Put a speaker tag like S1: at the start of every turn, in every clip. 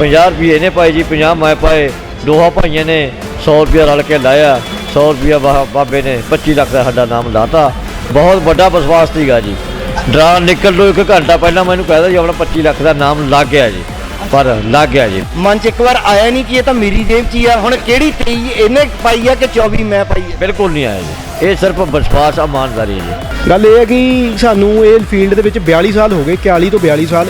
S1: 50 ਰੁਪਏ ਇਹਨੇ ਪਾਏ ਜੀ 50 ਮੈਂ ਪਾਏ ਦੋਹਾਂ ਭਾਈਆਂ ਨੇ 100 ਰੁਪਏ ਰਲ ਕੇ ਲਾਇਆ 100 ਰੁਪਏ ਬਾਬੇ ਨੇ 25 ਲੱਖ ਦਾ ਸਾਡਾ ਨਾਮ ਲਾਤਾ। ਬਹੁਤ ਵੱਡਾ ਵਿਸ਼ਵਾਸ ਸੀਗਾ ਜੀ। ਡਰਾ ਨਿਕਲ ਤੋਂ ਇੱਕ ਘੰਟਾ ਪਹਿਲਾਂ ਮੈਨੂੰ ਕਹਿਦਾ ਜੀ ਆਪਣਾ 25 ਲੱਖ ਦਾ ਨਾਮ ਲੱਗ ਗਿਆ ਜੀ। ਪਰ ਲੱਗ ਗਿਆ ਜੀ।
S2: ਮਨ ਚ ਇੱਕ ਵਾਰ ਆਇਆ ਨਹੀਂ ਕਿ ਇਹ ਤਾਂ ਮੇਰੀ ਜੇਬ 'ਚ ਹੀ ਆ ਹੁਣ ਕਿਹੜੀ 23 ਇਹਨੇ ਪਾਈ ਆ ਕਿ 24 ਮੈਂ ਪਾਈ ਆ?
S1: ਬਿਲਕੁਲ ਨਹੀਂ ਆਇਆ ਜੀ। ਇਹ ਸਿਰਫ ਵਿਸ਼ਵਾਸ ਇਮਾਨਦਾਰੀ ਹੈ ਜੀ।
S3: ਗੱਲ ਇਹ ਹੈ ਕਿ ਸਾਨੂੰ ਇਹ ਫੀਲਡ ਦੇ ਵਿੱਚ 42 ਸਾਲ ਹੋ ਗਏ 41 ਤੋਂ 42 ਸਾਲ।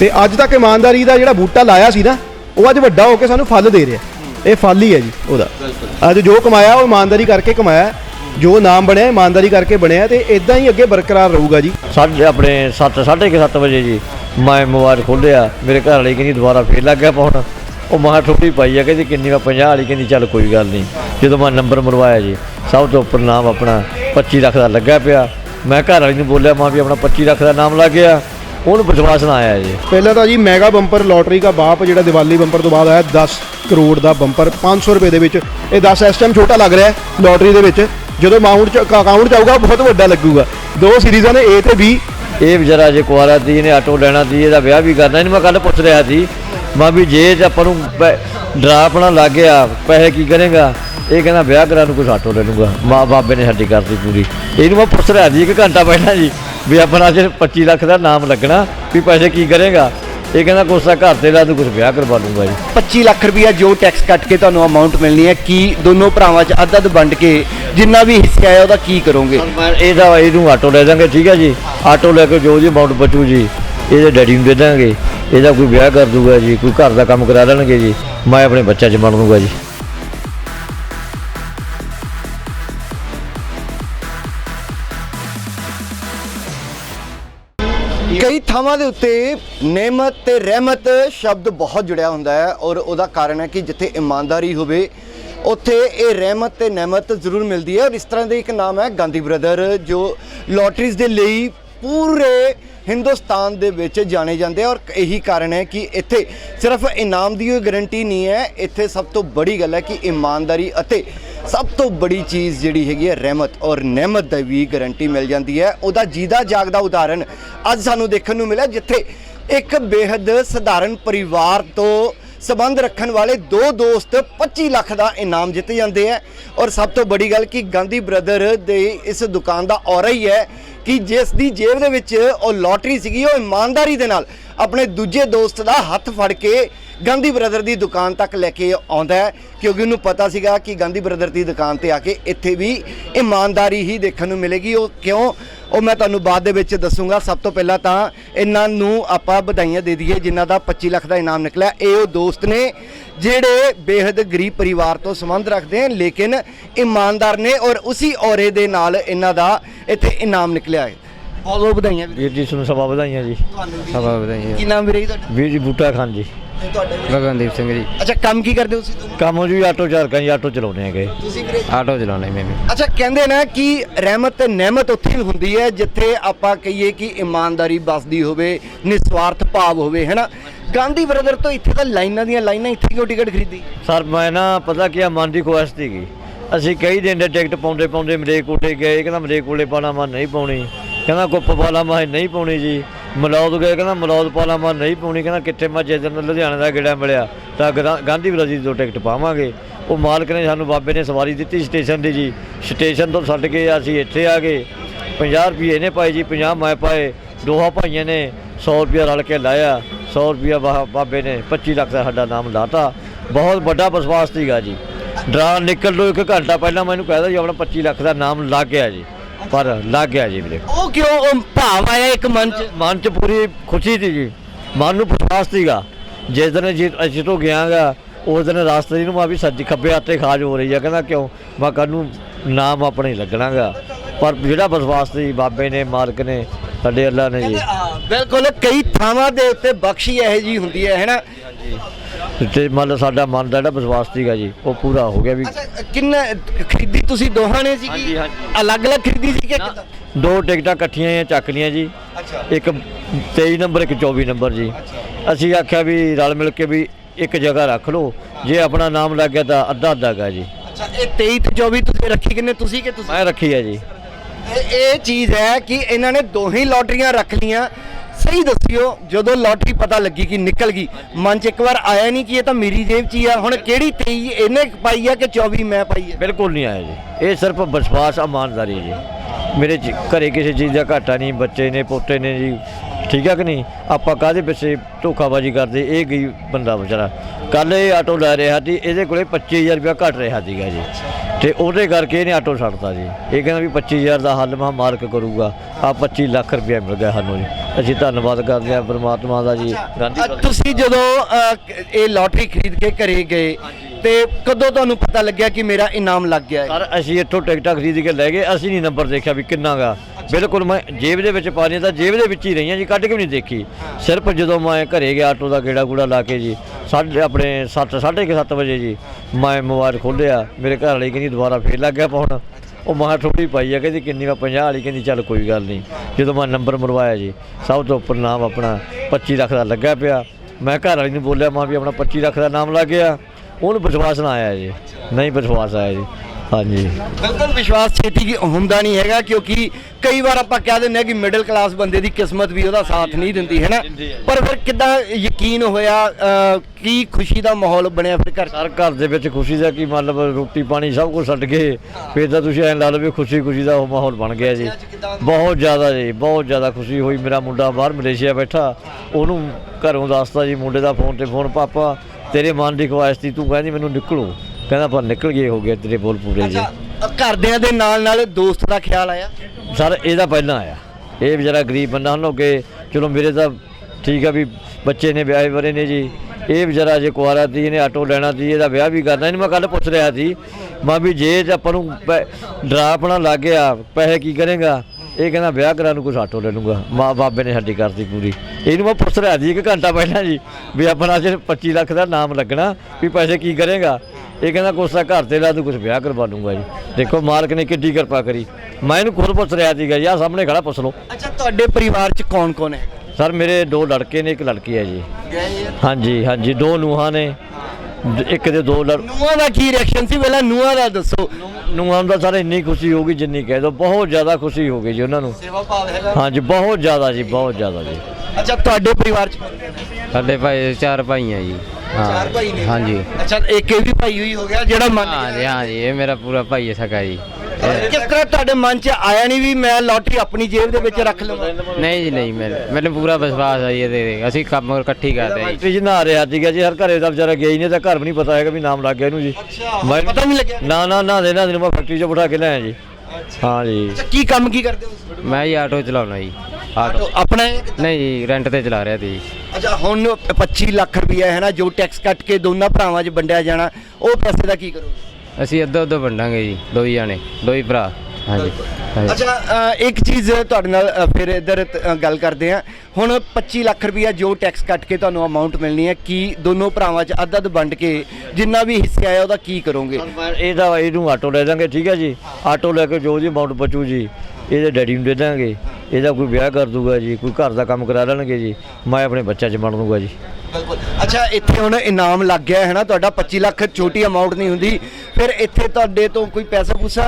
S3: ਤੇ ਅੱਜ ਤੱਕ ਇਮਾਨਦਾਰੀ ਦਾ ਜਿਹੜਾ ਬੂਟਾ ਲਾਇਆ ਸੀ ਨਾ, ਉਹ ਅੱਜ ਵੱਡਾ ਹੋ ਕੇ ਸਾਨੂੰ ਫਲ ਦੇ ਰਿਹਾ। ਇਹ ਫਲ ਹੀ ਹੈ ਜੀ ਉਹਦਾ। ਅੱਜ ਜੋ ਕਮਾਇਆ, ਉਹ ਇਮਾਨਦਾਰੀ ਕਰਕੇ ਕਮਾਇਆ ਜੋ ਨਾਮ ਬਣਿਆ, ਇਮਾਨਦਾਰੀ ਕਰਕੇ ਬਣਿਆ ਤੇ ਇਦਾਂ ਹੀ ਅੱਗੇ ਬਰਕਰਾਰ ਰਹੂਗਾ ਜੀ।
S1: ਸਾਡੇ ਆਪਣੇ 7 7:30 ਵਜੇ ਜੀ ਮੈਂ ਮੋਬਾਈਲ ਖੋਲਿਆ ਮੇਰੇ ਘਰ ਵਾਲੀ ਕਹਿੰਦੀ ਦੁਬਾਰਾ ਫੇਰ ਲੱਗ ਗਿਆ ਪਾਉਣ। ਉਹ ਮਾਂ ਠੋਕੀ ਪਾਈ ਆ, ਕਹਿੰਦੀ ਕਿੰਨੀ ਵਾ 50 ਵਾਲੀ, ਕਹਿੰਦੀ ਚੱਲ ਕੋਈ ਗੱਲ ਨਹੀਂ। ਜਦੋਂ ਮੈਂ ਨੰਬਰ ਮਰਵਾਇਆ ਜੀ, ਸਭ ਤੋਂ ਉੱਪਰ ਨਾਮ ਆਪਣਾ 25 ਲੱਖ ਦਾ ਲੱਗਾ ਪਿਆ। ਮੈਂ ਘਰ ਵਾਲੀ ਨੂੰ ਬੋਲਿਆ, ਮਾਂ ਵੀ ਆਪਣਾ 25 ਲੱਖ ਦਾ ਨਾਮ ਲੱਗ ਗਿਆ। ਉਹਨੂੰ ਵਿਸ਼ਵਾਸ ਨਾ ਆਇਆ ਜੀ।
S3: ਪਹਿਲਾਂ ਤਾਂ ਜੀ ਮੈਗਾ ਬੰਪਰ ਲੋਟਰੀ ਦਾ ਬਾਪ ਜਿਹੜਾ ਦੀਵਾਲੀ ਬੰਪਰ ਤੋਂ ਬਾਅਦ ਆਇਆ 10 ਕਰੋੜ ਦਾ ਬੰਪਰ 500 ਰੁਪਏ ਦੇ ਵਿੱਚ। ਇਹ 10 ਇਸ ਟਾਈਮ ਛੋਟਾ ਲੱਗ ਰਿਹਾ ਹੈ ਲੋਟਰੀ ਦੇ ਵਿੱਚ। ਜਦੋਂ ਅਮਾਉਂਟ ਚ ਅਕਾਊਂਟ ਚ ਆਊਗਾ ਬਹੁਤ ਵੱਡਾ ਲੱਗੂਗਾ। ਦੋ ਸੀਰੀਜ਼ਾਂ ਨੇ A ਤੇ B
S1: ਇਹ ਵਿਚਾਰਾ ਜੇ ਕੁਆਰਾ ਦੀ ਇਹਨੇ ਆਟੋ ਲੈਣਾ ਸੀ ਇਹਦਾ ਵਿਆਹ ਵੀ ਕਰਨਾ ਇਹਨੂੰ ਮੈਂ ਕੱਲ ਪੁੱਛ ਰਿਹਾ ਸੀ। ਮੈਂ ਵੀ ਜੇ ਤੇ ਆਪਾਂ ਨੂੰ ਡਰਾ ਆਪਣਾ ਲੱਗ ਗਿਆ ਪੈਸੇ ਕੀ ਕਰੇਗਾ? ਇਹ ਕਹਿੰਦਾ ਵਿਆਹ ਕਰਾ ਨੂੰ ਕੁਛ ਆਟੋ ਲੈ ਲੂੰਗਾ ਮਾਂ ਬਾਬੇ ਨੇ ਸਾਡੀ ਕਰਤੀ ਪੂਰੀ। ਇਹਨੂੰ ਮੈਂ ਪੁੱਛ ਰਿਹਾ ਸੀ ਇੱਕ ਘੰਟਾ ਪਹਿਲਾਂ ਜੀ। ਵੀ ਆਪਣਾ ਜੇ 25 ਲੱਖ ਦਾ ਨਾਮ ਲੱਗਣਾ ਵੀ ਪੈਸੇ ਕੀ ਕਰੇਗਾ? ਇਹ ਕਹਿੰਦਾ ਕੁਛ ਤਾਂ ਘਰ ਤੇ ਦੂੰ ਕੁਛ ਵਿਆਹ ਕਰਵਾ ਲੂੰਗਾ ਜੀ।
S2: 25 ਲੱਖ ਰੁਪਇਆ ਜੋ ਟੈਕਸ ਕੱਟ ਕੇ ਤੁਹਾਨੂੰ ਅਮਾਉਂਟ ਮਿਲਣੀ ਹੈ ਕੀ ਦੋਨੋਂ ਭਰਾਵਾਂ 'ਚ ਅੱਧ ਅੱਧ ਵੰਡ ਕੇ ਜਿੰਨਾ ਵੀ ਹਿੱਸਾ ਆਇਆ ਉਹਦਾ ਕੀ ਕਰੋਗੇ?
S1: ਇਹਦਾ ਇਹਨੂੰ ਆਟੋ ਲੈ ਦਾਂਗੇ ਠੀਕ ਹੈ ਜੀ। ਆਟੋ ਲੈ ਕੇ ਜੋ ਜੀ ਅਮਾਉਂਟ ਬਚੂ ਜੀ ਇਹਦੇ ਡੈਡੀ ਨੂੰ ਦੇ ਦਾਂਗੇ ਇਹਦਾ ਕੋਈ ਵਿਆਹ ਕਰ ਦੂਗਾ ਜੀ ਕੋਈ ਘਰ ਦਾ ਕੰਮ ਕਰਾ ਲੈਣਗੇ ਜੀ। ਮੈਂ ਆਪਣੇ ਬੱਚਾ ਚ ਬਣ ਦੂੰਗਾ ਜੀ।
S2: ਕਈ ਥਾਵਾਂ ਦੇ ਉੱਤੇ ਨੇਮਤ ਤੇ ਰਹਿਮਤ ਸ਼ਬਦ ਬਹੁਤ ਜੁੜਿਆ ਹੁੰਦਾ ਹੈ ਔਰ ਉਹਦਾ ਕਾਰਨ ਹੈ ਕਿ ਜਿੱਥੇ ਇਮਾਨਦਾਰੀ ਹੋਵੇ, ਉੱਥੇ ਇਹ ਰਹਿਮਤ ਤੇ ਨੇਮਤ ਜ਼ਰੂਰ ਮਿਲਦੀ ਹੈ ਔਰ ਇਸ ਤਰ੍ਹਾਂ ਦੇ ਇੱਕ ਨਾਮ ਹੈ ਗਾਂਧੀ ਬ੍ਰਦਰ, ਜੋ ਲੋਟਰੀਜ਼ ਦੇ ਲਈ ਪੂਰੇ ਹਿੰਦੁਸਤਾਨ ਦੇ ਵਿੱਚ ਜਾਣੇ ਜਾਂਦੇ ਔਰ ਇਹੀ ਕਾਰਨ ਹੈ ਕਿ ਇੱਥੇ ਸਿਰਫ ਇਨਾਮ ਦੀ ਕੋਈ ਗਾਰੰਟੀ ਨਹੀਂ ਹੈ, ਇੱਥੇ ਸਭ ਤੋਂ ਬੜੀ ਗੱਲ ਹੈ ਕਿ ਇਮਾਨਦਾਰੀ ਅਤੇ ਸਭ ਤੋਂ ਬੜੀ ਚੀਜ਼ ਜਿਹੜੀ ਹੈਗੀ ਹੈ, ਰਹਿਮਤ ਔਰ ਨਹਿਮਤ ਦੀ ਵੀ ਗਾਰੰਟੀ ਮਿਲ ਜਾਂਦੀ ਹੈ। ਉਹਦਾ ਜੀਦਾ ਜਾਗਦਾ ਉਦਾਹਰਣ ਅੱਜ ਸਾਨੂੰ ਦੇਖਣ ਨੂੰ ਮਿਲਿਆ, ਜਿੱਥੇ ਇੱਕ ਬੇहद ਸਧਾਰਨ ਪਰਿਵਾਰ ਤੋਂ ਸਬੰਧ ਰੱਖਣ ਵਾਲੇ ਦੋ ਦੋਸਤ 25 ਲੱਖ ਦਾ ਇਨਾਮ ਜਿੱਤ ਜਾਂਦੇ ਆ ਔਰ ਸਭ ਤੋਂ ਬੜੀ ਗੱਲ ਕਿ ਗਾਂਧੀ ਬ੍ਰਦਰ ਦੇ ਇਸ ਦੁਕਾਨ ਦਾ ਔਰਾ ਹੀ ਹੈ ਕਿ ਜਿਸ ਦੀ ਜੇਬ ਦੇ ਵਿੱਚ ਉਹ ਲੋਟਰੀ ਸੀਗੀ, ਉਹ ਇਮਾਨਦਾਰੀ ਦੇ ਨਾਲ ਆਪਣੇ ਦੂਜੇ ਦੋਸਤ ਦਾ ਹੱਥ ਫੜ ਕੇ ਗਾਂਧੀ ਬ੍ਰਦਰ ਦੀ ਦੁਕਾਨ ਤੱਕ ਲੈ ਕੇ ਆਉਂਦਾ ਹੈ ਕਿਉਂਕਿ ਉਹਨੂੰ ਪਤਾ ਸੀਗਾ ਕਿ ਗਾਂਧੀ ਬ੍ਰਦਰ ਦੀ ਦੁਕਾਨ ਤੇ ਆ ਕੇ ਇੱਥੇ ਵੀ ਇਮਾਨਦਾਰੀ ਹੀ ਦੇਖਣ ਨੂੰ ਮਿਲੇਗੀ। ਉਹ ਕਿਉਂ? ਉਹ ਮੈਂ ਤੁਹਾਨੂੰ ਬਾਅਦ ਦੇ ਵਿੱਚ ਦੱਸੂਗਾ। ਸਭ ਤੋਂ ਪਹਿਲਾਂ ਤਾਂ ਇਹਨਾਂ ਨੂੰ ਆਪਾਂ ਵਧਾਈਆਂ ਦੇ ਦਈਏ ਜਿਨ੍ਹਾਂ ਦਾ 25 ਲੱਖ ਦਾ ਇਨਾਮ ਨਿਕਲਿਆ। ਇਹ ਉਹ ਦੋਸਤ ਨੇ ਜਿਹੜੇ ਬੇहद ਗਰੀਬ ਪਰਿਵਾਰ ਤੋਂ ਸੰਬੰਧ ਰੱਖਦੇ ਹਨ ਲੇਕਿਨ ਇਮਾਨਦਾਰ ਨੇ ਔਰ ਉਸੇ ਔਰੇ ਦੇ ਨਾਲ ਇਹਨਾਂ ਦਾ ਇੱਥੇ ਇਨਾਮ ਨਿਕਲਿਆ ਹੈ। ਬਹੁਤ ਬਹੁਤ ਵਧਾਈਆਂ ਵੀਰੇ।
S1: ਜੀ ਤੁਹਾਨੂੰ ਸਭਾ ਵਧਾਈਆਂ ਜੀ।
S4: ਸਭਾ ਵਧਾਈਆਂ।
S2: ਕੀ ਨਾਮ ਵੀਰੇ ਜੀ ਤੁਹਾਡਾ?
S1: ਵੀਰ ਜੀ ਬੂਟਾ ਖਾਨ ਜੀ।
S2: ਤੁਹਾਡਾ ਵੀਰੇ?
S4: ਗਗਨਦੀਪ ਸਿੰਘ ਜੀ।
S2: ਅੱਛਾ ਕੰਮ ਕੀ ਕਰਦੇ ਹੋ ਤੁਸੀਂ?
S1: ਕੰਮ ਜੀ ਆਟੋ ਚਾਲਕਾਂ ਜੀ ਆਟੋ ਚਲਾਉਂਦੇ ਹੈਗੇ।
S2: ਤੁਸੀਂ ਵੀਰੇ?
S4: ਆਟੋ ਚਲਾਉਣਾ ਮੈਂ ਵੀ।
S2: ਅੱਛਾ ਕਹਿੰਦੇ ਨਾ ਕਿ ਰਹਿਮਤ ਤੇ ਨਹਿਮਤ ਉੱਥੇ ਹੀ ਹੁੰਦੀ ਹੈ ਜਿੱਥੇ ਆਪਾਂ ਕਹੀਏ ਕਿ ਇਮਾਨਦਾਰੀ ਬਸਦੀ ਹੋਵੇ ਨਿਸਵਾਰਥ ਭਾਵ ਹੋਵੇ ਹੈਨਾ? ਗਾਂਧੀ ਬ੍ਰਦਰ ਤੋਂ ਇੱਥੇ ਤਾਂ ਲਾਈਨਾਂ ਦੀਆਂ ਲਾਈਨਾਂ ਇੱਥੇ ਕਿਉਂ ਟਿਕਟ ਖਰੀਦੀ?
S1: ਸਰ ਮੈਂ ਨਾ ਪਤਾ ਕੀ ਆ ਮਨ ਦੀ ਖੁਆਇਸ਼ ਸੀਗੀ। ਅਸੀਂ ਕਈ ਦਿਨ ਦੇ ਟਿਕਟ ਪਾਉਂਦੇ ਪਾਉਂਦੇ ਮਰੇ ਕੋਲੇ ਗਏ ਕਹਿੰਦਾ ਮਰੇ ਕੋਲੇ ਪਾਣਾ ਮੈਂ ਨਹੀਂ ਪਾਉਣੀ। ਕਹਿੰਦਾ ਗੁੱਪ ਵਾਲਾ ਮੈਂ ਨਹੀਂ ਪਾਉਣੀ ਜੀ। ਮਲੌਦ ਗਏ, ਕਹਿੰਦਾ ਮਲੌਦ ਪਾਲਾ ਮੈਂ ਨਹੀਂ ਪਾਉਣੀ, ਕਹਿੰਦਾ ਕਿੱਥੇ ਮੈਂ ਜੇ ਦਿਨ ਲੁਧਿਆਣੇ ਦਾ ਗੇੜਾ ਮਿਲਿਆ, ਤਾਂ ਗਾਂ- ਗਾਂਧੀ ਬਰਾਜੀ ਤੋਂ ਟਿਕਟ ਪਾਵਾਂਗੇ। ਉਹ ਮਾਲਕ ਨੇ ਸਾਨੂੰ ਬਾਬੇ ਨੇ ਸਵਾਰੀ ਦਿੱਤੀ ਸਟੇਸ਼ਨ ਦੀ ਜੀ। ਸਟੇਸ਼ਨ ਤੋਂ ਛੱਡ ਕੇ ਅਸੀਂ ਇੱਥੇ ਆ ਗਏ। 50 ਰੁਪਏ ਇਹਨੇ ਪਾਏ ਜੀ 50 ਮੈਂ ਪਾਏ। ਦੋਹਾਂ ਭਾਈਆਂ ਨੇ 100 ਰੁਪਏ ਰਲ ਕੇ ਲਾਇਆ 100 ਰੁਪਏ ਬਾਬੇ ਨੇ 25 ਲੱਖ ਦਾ ਸਾਡਾ ਨਾਮ ਲਾਤਾ। ਬਹੁਤ ਵੱਡਾ ਵਿਸ਼ਵਾਸ ਸੀਗਾ ਜੀ। ਡਰਾ ਨਿਕਲ ਤੋਂ ਇੱਕ ਘੰਟਾ ਪਹਿਲਾਂ ਮੈਨੂੰ ਕਹਿਦਾ ਜੀ, ਆਪਣਾ 25 ਲੱਖ ਦਾ ਨਾਮ ਲੱਗ ਗਿਆ ਜੀ। ਪਰ ਲੱਗ ਗਿਆ ਜੀ ਵੀਰੇ।
S2: ਉਹ ਕਿਉਂ? ਉਹ ਭਾਵ ਆਇਆ ਇੱਕ ਮਨ ਚ।
S1: ਮਨ 'ਚ ਪੂਰੀ ਖੁਸ਼ੀ ਸੀ ਜੀ। ਮਨ ਨੂੰ ਵਿਸ਼ਵਾਸ ਸੀਗਾ। ਜਿਸ ਦਿਨ ਜੀ ਅਸੀਂ ਤੋਂ ਗਿਆਗਾ ਉਸ ਦਿਨ ਰਾਸਤੇ ਨੂੰ ਮੈਂ ਵੀ ਸੱਜੀ ਖੱਬੇ ਹੱਥੇ ਖਾਜ ਹੋ ਰਹੀ ਆ। ਕਹਿੰਦਾ ਕਿਉਂ? ਮੈਂ ਕੱਲ ਨੂੰ ਨਾਮ ਆਪਣੇ ਲੱਗਣਾਗਾ। ਪਰ ਜਿਹੜਾ ਵਿਸ਼ਵਾਸ ਸੀ ਬਾਬੇ ਨੇ ਮਾਲਕ ਨੇ ਸਾਡੇ ਅੱਲਾ ਨੇ ਜੀ।
S2: ਬਿਲਕੁਲ। ਕਈ ਥਾਵਾਂ ਦੇ ਉੱਤੇ ਬਖਸ਼ੀ ਇਹੋ ਜੀ ਹੁੰਦੀ ਹੈ ਹੈਨਾ
S1: ਤੇ ਮੰਨ ਲਓ ਸਾਡਾ ਮਨ ਦਾ ਜਿਹੜਾ ਵਿਸ਼ਵਾਸ ਸੀਗਾ ਜੀ ਉਹ ਪੂਰਾ ਹੋ ਗਿਆ ਵੀ
S2: ਅੱਛਾ ਕਿੰਨਾ ਖਰੀਦੀ ਤੁਸੀਂ ਦੋਹਾਂ ਨੇ ਸੀਗੀ?
S1: ਹਾਂਜੀ, ਹਾਂਜੀ।
S2: ਅਲੱਗ-ਅਲੱਗ ਖਰੀਦੀ ਸੀ ਕਿ?
S1: ਦੋ ਟਿਕਟਾਂ ਇਕੱਠੀਆਂ ਹੀ ਚੱਕ ਲੀਆਂ ਜੀ।
S2: ਅੱਛਾ।
S1: ਇੱਕ 23 ਨੰਬਰ ਇੱਕ 24 ਨੰਬਰ ਜੀ। ਅਸੀਂ ਆਖਿਆ ਵੀ ਰਲ ਮਿਲ ਕੇ ਵੀ ਇੱਕ ਜਗ੍ਹਾ ਰੱਖ ਲਓ। ਜੇ ਆਪਣਾ ਨਾਮ ਲੱਗ ਗਿਆ ਤਾਂ ਅੱਧਾ ਅੱਧਾ ਗਾ ਜੀ।
S2: ਅੱਛਾ ਇਹ 23 ਤੇ 24 ਤੁਸੀਂ ਰੱਖੀ ਕਿੰਨੇ ਤੁਸੀਂ ਕਿ ਤੁਸੀਂ?
S1: ਮੈਂ ਰੱਖੀ ਹੈ ਜੀ।
S2: ਇਹ ਇਹ ਚੀਜ਼ ਹੈ ਕਿ ਇਹਨਾਂ ਨੇ ਦੋਹੀ ਲੋਟਰੀਆਂ ਰੱਖ ਲੀਆਂ ਸਹੀ ਦੱਸਿਓ, ਜਦੋਂ ਲੋਟਰੀ ਪਤਾ ਲੱਗੀ ਕਿ ਨਿਕਲ ਗਈ, ਮਨ ਚ ਇੱਕ ਵਾਰ ਆਇਆ ਨਹੀਂ ਕਿ ਇਹ ਤਾਂ ਮੇਰੀ ਜੇਬ 'ਚ ਹੀ ਆ, ਹੁਣ ਕਿਹੜੀ 23 ਇਹਨੇ ਪਾਈ ਆ ਕਿ 24 ਮੈਂ ਪਾਈ ਆ?
S1: ਬਿਲਕੁਲ ਨਹੀਂ ਆਇਆ ਜੀ। ਇਹ ਸਿਰਫ ਵਿਸ਼ਵਾਸ, ਇਮਾਨਦਾਰੀ ਹੈ ਜੀ। ਮੇਰੇ ਚ- ਘਰੇ ਕਿਸੇ ਚੀਜ਼ ਦਾ ਘਾਟਾ ਨਹੀਂ, ਬੱਚੇ ਨੇ, ਪੋਤੇ ਨੇ ਜੀ। ਠੀਕ ਆ ਕਿ ਨਹੀਂ? ਆਪਾਂ ਕਾਹਦੇ ਪਿੱਛੇ ਧੋਖਾਬਾਜੀ ਕਰਦੇ? ਇਹ ਗਈ ਬੰਦਾ ਵਿਚਾਰਾ? ਕੱਲ ਇਹ ਆਟੋ ਲੈ ਰਿਹਾ ਸੀ, ਇਹਦੇ ਕੋਲੇ 25000 ਰੁਪਇਆ ਘਟ ਰਿਹਾ ਸੀਗਾ ਜੀ। ਤੇ ਉਹਦੇ ਕਰਕੇ ਇਹਨੇ ਆਟੋ ਛੱਡਤਾ ਜੀ। ਇਹ ਕਹਿੰਦਾ ਵੀ 25000 ਦਾ ਹੱਲ ਮੈਂ ਮਾਰਕ ਕਰੂਗਾ। ਆ 25 ਲੱਖ ਰੁਪਇਆ ਮਿਲ ਗਿਆ ਸਾਨੂੰ ਜੀ। ਅਸੀਂ ਧੰਨਵਾਦ ਕਰਦੇ ਹਾਂ ਪ੍ਰਮਾਤਮਾ ਦਾ ਜੀ। ਗਾਂਧੀ
S2: ਅ, ਤੁਸੀਂ ਜਦੋਂ ਅ, ਇਹ ਲੋਟਰੀ ਖਰੀਦ ਕੇ ਘਰੇ ਗਏ ਤੇ ਕਦੋਂ ਤੁਹਾਨੂੰ ਪਤਾ ਲੱਗਿਆ ਕਿ ਮੇਰਾ ਇਨਾਮ ਲੱਗ ਗਿਆ ਹੈ?
S1: ਸਰ ਅਸੀਂ ਇੱਥੋਂ ਟਿਕਟਾਂ ਖਰੀਦ ਕੇ ਲੈ ਗਏ। ਅਸੀਂ ਨਹੀਂ ਨੰਬਰ ਦੇਖਿਆ ਵੀ ਕਿੰਨਾ ਗਾ ਬਿਲਕੁਲ ਮੈਂ ਜੇਬ ਦੇ ਵਿੱਚ ਪਾ ਲਿਆ ਤਾਂ ਜੇਬ ਦੇ ਵਿੱਚ ਹੀ ਰਹੀਆਂ ਜੀ ਕੱਢ ਕੇ ਵੀ ਨਹੀਂ ਦੇਖੀ। ਸਿਰਫ ਜਦੋਂ ਮੈਂ ਘਰੇ ਗਿਆ ਆਟੋ ਦਾ ਗੇੜਾ ਗੂੜਾ ਲਾ ਕੇ ਜੀ ਸਾਡੇ ਆਪਣੇ 7 7:30 ਵਜੇ ਜੀ ਮੈਂ ਮੋਬਾਈਲ ਖੋਲ੍ਹਿਆ ਮੇਰੇ ਘਰ ਵਾਲੀ ਕਹਿੰਦੀ ਦੁਬਾਰਾ ਫੇਰ ਲੱਗ ਗਿਆ ਪਾਉਣ। ਉਹ ਮਾਂ ਥੋੜੀ ਪਾਈ ਆ ਕਹਿੰਦੀ ਕਿੰਨੀ ਵਾ 50 ਵਾਲੀ ਕਹਿੰਦੀ ਚੱਲ ਕੋਈ ਗੱਲ ਨਹੀਂ। ਜਦੋਂ ਮੈਂ ਨੰਬਰ ਮਰਵਾਇਆ ਜੀ ਸਭ ਤੋਂ ਉੱਪਰ ਨਾਮ ਆਪਣਾ 25 ਲੱਖ ਦਾ ਲੱਗਾ ਪਿਆ। ਮੈਂ ਘਰ ਵਾਲੀ ਨੂੰ ਬੋਲਿਆ ਮਾਂ ਵੀ ਆਪਣਾ 25 ਲੱਖ ਦਾ ਨਾਮ ਲੱਗ ਗਿਆ। ਉਹਨੂੰ ਵਿਸ਼ਵਾਸ ਨਾ ਆਇਆ ਜੀ ਨਹੀਂ ਵਿਸ਼ਵਾਸ ਆਇਆ ਜੀ। ਹਾਂਜੀ।
S2: ਬਿਲਕੁਲ ਵਿਸ਼ਵਾਸ ਛੇਤੀ ਕੀ ਹੁੰਦਾ ਨਹੀਂ ਹੈਗਾ ਕਿਉਂਕਿ ਕਈ ਵਾਰ ਆਪਾਂ ਕਹਿ ਦਿੰਦੇ ਹਾਂ ਕਿ ਮਿਡਲ ਕਲਾਸ ਬੰਦੇ ਦੀ ਕਿਸਮਤ ਵੀ ਉਹਦਾ ਸਾਥ ਨਹੀਂ ਦਿੰਦੀ ਹੈ ਨਾ। ਪਰ ਫਿਰ ਕਿੱਦਾਂ ਯਕੀਨ ਹੋਇਆ ਕੀ ਖੁਸ਼ੀ ਦਾ ਮਾਹੌਲ ਬਣਿਆ ਫਿਰ ਘਰ 'ਚ?
S1: ਸਰ ਘਰ ਦੇ ਵਿੱਚ ਖੁਸ਼ੀ ਦਾ ਕੀ ਮਤਲਬ ਰੋਟੀ ਪਾਣੀ ਸਭ ਕੁਝ ਛੱਡ ਕੇ ਫਿਰ ਤਾਂ ਤੁਸੀਂ ਐਂ ਲਾ ਲਓ ਵੀ ਖੁਸ਼ੀ ਖੁਸ਼ੀ ਦਾ ਉਹ ਮਾਹੌਲ ਬਣ ਗਿਆ ਜੀ। ਬਹੁਤ ਜ਼ਿਆਦਾ ਜੀ ਬਹੁਤ ਜ਼ਿਆਦਾ ਖੁਸ਼ੀ ਹੋਈ। ਮੇਰਾ ਮੁੰਡਾ ਬਾਹਰ ਮਲੇਸ਼ੀਆ ਬੈਠਾ। ਉਹਨੂੰ ਘਰੋਂ ਦੱਸਤਾ ਜੀ ਮੁੰਡੇ ਦਾ ਫੋਨ ਤੇ ਫੋਨ ਪਾਪਾ ਤੇਰੇ ਮਨ ਦੀ ਖੁਆਇਸ਼ ਸੀ ਤੂੰ ਕਹਿੰਦੀ ਮੈਨੂੰ ਨਿਕਲੋ। ਕਹਿੰਦਾ ਪਰ ਨਿਕਲ ਗਏ ਹੋ ਗਿਆ ਤੇਰੇ ਬੋਲ ਪੂਰੇ ਜੀ
S2: ਅੱਛਾ ਘਰਦਿਆਂ ਦੇ ਨਾਲ ਨਾਲ ਦੋਸਤ ਦਾ ਖਿਆਲ ਆਇਆ?
S1: ਸਰ ਇਹਦਾ ਪਹਿਲਾਂ ਆਇਆ। ਇਹ ਵਿਚਾਰਾ ਗਰੀਬ ਬੰਦਾ ਹਨ ਲੋਕੇ ਚਲੋ ਮੇਰੇ ਤਾਂ ਠੀਕ ਆ ਵੀ ਬੱਚੇ ਨੇ ਵਿਆਹੇ ਵਰੇ ਨੇ ਜੀ। ਇਹ ਵਿਚਾਰਾ ਜੇ ਕੁਆਰਾ ਸੀ ਇਹਨੇ ਆਟੋ ਲੈਣਾ ਸੀ ਇਹਦਾ ਵਿਆਹ ਵੀ ਕਰਨਾ। ਇਹਨੂੰ ਮੈਂ ਕੱਲ ਪੁੱਛ ਰਿਹਾ ਸੀ ਮੈਂ ਵੀ ਜੇ ਆਪਾਂ ਨੂੰ ਪੈ- ਡਰਾ ਆਪਣਾ ਲੱਗ ਗਿਆ ਪੈਸੇ ਕੀ ਕਰੇਗਾ? ਇਹ ਕਹਿੰਦਾ ਵਿਆਹ ਕਰਾ ਨੂੰ ਕੁਛ ਆਟੋ ਲੈ ਲੂੰਗਾ ਮਾਂ ਬਾਬੇ ਨੇ ਸਾਡੀ ਕਰਤੀ ਪੂਰੀ। ਇਹਨੂੰ ਮੈਂ ਪੁੱਛ ਰਿਹਾ ਸੀ ਇੱਕ ਘੰਟਾ ਪਹਿਲਾਂ ਜੀ ਵੀ ਆਪਣਾ ਜੇ 25 ਲੱਖ ਦਾ ਨਾਮ ਲੱਗਣਾ ਵੀ ਪੈਸੇ ਕੀ ਕਰੇਗਾ? ਇਹ ਕਹਿੰਦਾ ਕੁਛ ਤਾਂ ਘਰ ਤੇ ਲਾ ਤੂੰ ਕੁਛ ਵਿਆਹ ਕਰਵਾ ਲੂੰਗਾ ਜੀ। ਦੇਖੋ ਮਾਲਕ ਨੇ ਕਿੱਡੀ ਕਿਰਪਾ ਕਰੀ। ਮੈਂ ਇਹਨੂੰ ਖੁਦ ਪੁੱਛ ਰਿਹਾ ਸੀਗਾ ਆਹ ਸਾਹਮਣੇ ਖੜਾ ਪੁੱਛ ਲਓ।
S2: ਅੱਛਾ ਤੁਹਾਡੇ ਪਰਿਵਾਰ 'ਚ ਕੌਣ ਕੌਣ ਹੈ
S1: ਸਰ ਮੇਰੇ ਦੋ ਲੜਕੇ ਨੇ ਇੱਕ ਲੜਕੀ ਹੈ ਜੀ। ਹਾਂਜੀ ਹਾਂਜੀ ਦੋ ਨੂਹਾਂ ਨੇ। ਦ- ਇੱਕ ਦੇ ਦੋ ਲੜ
S2: ਨੂੰਹਾਂ ਦਾ ਕੀ ਰਿਐਕਸ਼ਨ ਸੀ? ਪਹਿਲਾਂ ਨੂੰਹਾਂ ਦਾ ਦੱਸੋ।
S1: ਨੂਹਾਂ ਦਾ ਸਰ ਇੰਨੀ ਖੁਸ਼ੀ ਹੋਗੀ ਜਿੰਨੀ ਕਹਿ ਦੋ। ਬਹੁਤ ਜ਼ਿਆਦਾ ਖੁਸ਼ੀ ਹੋ ਗਈ ਜੀ ਉਹਨਾਂ ਨੂੰ।
S2: ਸੇਵਾ ਭਾਵ ਹੈਗਾ।
S1: ਹਾਂਜੀ ਬਹੁਤ ਜ਼ਿਆਦਾ ਜੀ ਬਹੁਤ ਜ਼ਿਆਦਾ ਜੀ।
S2: ਅੱਛਾ ਤੁਹਾਡੇ ਪਰਿਵਾਰ 'ਚ ਹੈ?
S4: ਸਾਡੇ ਭਾਈ ਚਾਰ ਭਾਈ ਆ ਜੀ। ਹਾਂ।
S2: ਚਾਰ ਭਾਈ ਨੇ।
S4: ਹਾਂਜੀ।
S2: ਅੱਛਾ ਇੱਕ ਇਹ ਵੀ ਭਾਈ ਹੋਈ ਹੋ ਗਿਆ ਜਿਹੜਾ ਮੰਨ
S4: ਹਾਂ ਜੀ ਹਾਂ ਜੀ ਇਹ ਮੇਰਾ ਪੂਰਾ ਭਾਈ ਹੈ ਸਕਾ ਜੀ।
S2: ਕਿਸ ਤਰ੍ਹਾਂ ਤੁਹਾਡੇ ਮਨ 'ਚ ਆਇਆ ਨਹੀਂ ਵੀ ਮੈਂ ਲੋਟਰੀ ਆਪਣੀ ਜੇਬ ਦੇ ਵਿੱਚ ਰੱਖ ਲਵਾਂ?
S4: ਨਹੀਂ ਜੀ ਨਹੀਂ ਮੇਰੇ ਮੈਨੂੰ ਪੂਰਾ ਵਿਸ਼ਵਾਸ ਹੈ ਜੀ ਇਹਦੇ ਤੇ। ਅਸੀਂ ਕੰਮ ਇਕੱਠੀ ਕਰਦੇ ਹਾਂ ਜੀ।
S1: ਨਾ ਰਿਹਾ ਸੀਗਾ ਜੀ ਹਰ ਘਰੇ ਦਾ ਵਿਚਾਰਾ ਗਿਆ ਹੀ ਨਹੀਂ ਤਾਂ ਘਰ ਵੀ ਨਹੀਂ ਪਤਾ ਹੈਗਾ ਵੀ ਨਾਮ ਲੱਗ ਗਿਆ ਇਹਨੂੰ ਜੀ। ਮੈਂ
S2: ਪਤਾ ਨਹੀਂ ਲੱਗਿਆ।
S1: ਨਾ ਨਾ ਨਾ ਦੇ ਨਾ ਦੇ ਮੈਂ ਫੈਕਟਰੀ 'ਚ ਬਿਠਾ ਕੇ ਲਿਆਇਆ ਜੀ। ਹਾਂ ਜੀ।
S2: ਅੱਛਾ ਕੀ ਕੰਮ ਕੀ ਕਰਦੇ ਹੋ
S4: ਮੈਂ ਜੀ ਆਟੋ ਚਲਾਉਣਾ ਜੀ। ਆਟੋ
S2: ਆਪਣਾ
S4: ਨਹੀਂ ਜੀ ਰੈਂਟ ਤੇ ਚਲਾ ਰਿਹਾ ਸੀ।
S2: ਅੱਛਾ ਹੁਣ 25 ਲੱਖ ਰੁਪਇਆ ਹੈ ਨਾ ਜੋ ਟੈਕਸ ਕੱਟ ਕੇ ਦੋਨਾਂ ਭਰਾਵਾਂ 'ਚ ਵੰਡਿਆ ਜਾਣਾ ਉਹ ਪੈਸੇ ਦਾ ਕੀ ਕਰੋਗੇ?
S4: ਅਸੀਂ ਅੱਧੋ ਅੱਧੋ ਵੰਡਾਂਗੇ ਜੀ ਦੋ ਹੀ ਜਾਣੇ ਦੋ ਹੀ ਭਰਾ। ਹਾਂਜੀ ਹਾਂਜੀ।
S2: ਅੱਛਾ ਅ, ਇੱਕ ਚੀਜ਼ ਤੁਹਾਡੇ ਨਾਲ ਅ, ਫਿਰ ਇੱਧਰ ਗੱਲ ਕਰਦੇ ਆ ਹੁਣ 25 ਲੱਖ ਰੁਪਇਆ ਜੋ ਟੈਕਸ ਕੱਟ ਕੇ ਤੁਹਾਨੂੰ ਅਮਾਉਂਟ ਮਿਲਣੀ ਹੈ ਕੀ ਦੋਨੋਂ ਭਰਾਵਾਂ 'ਚ ਅੱਧ ਅੱਧ ਵੰਡ ਕੇ ਜਿੰਨਾ ਵੀ ਹਿੱਸੇ ਆਇਆ ਉਹਦਾ ਕੀ ਕਰੋਗੇ?
S1: ਇਹਦਾ ਇਹਨੂੰ ਆਟੋ ਲੈ ਦਾਂਗੇ ਠੀਕ ਹੈ ਜੀ। ਆਟੋ ਲੈ ਕੇ ਜੋ ਜੀ ਅਮਾਉਂਟ ਬਚੂ ਜੀ। ਇਹਦੇ ਡੈਡੀ ਨੂੰ ਦੇ ਦਾਂਗੇ। ਇਹਦਾ ਕੋਈ ਵਿਆਹ ਕਰ ਦੂਗਾ ਜੀ ਕੋਈ ਘਰ ਦਾ ਕੰਮ ਕਰਾ ਲੈਣਗੇ ਜੀ। ਮੈਂ ਆਪਣੇ ਬੱਚਿਆਂ 'ਚ ਮੜ ਦੂੰਗਾ ਜੀ।
S2: ਬਿਲਕੁਲ। ਅੱਛਾ ਇੱਥੇ ਹੁਣ ਇਨਾਮ ਲੱਗ ਗਿਆ ਹੈ ਨਾ ਤੁਹਾਡਾ 25 ਲੱਖ ਛੋਟੀ ਅਮਾਉਂਟ ਨਹੀਂ ਹੁੰਦੀ। ਫਿਰ ਇੱਥੇ ਤੁਹਾਡੇ ਤੋਂ ਕੋਈ ਪੈਸਾ ਪੂਸਾ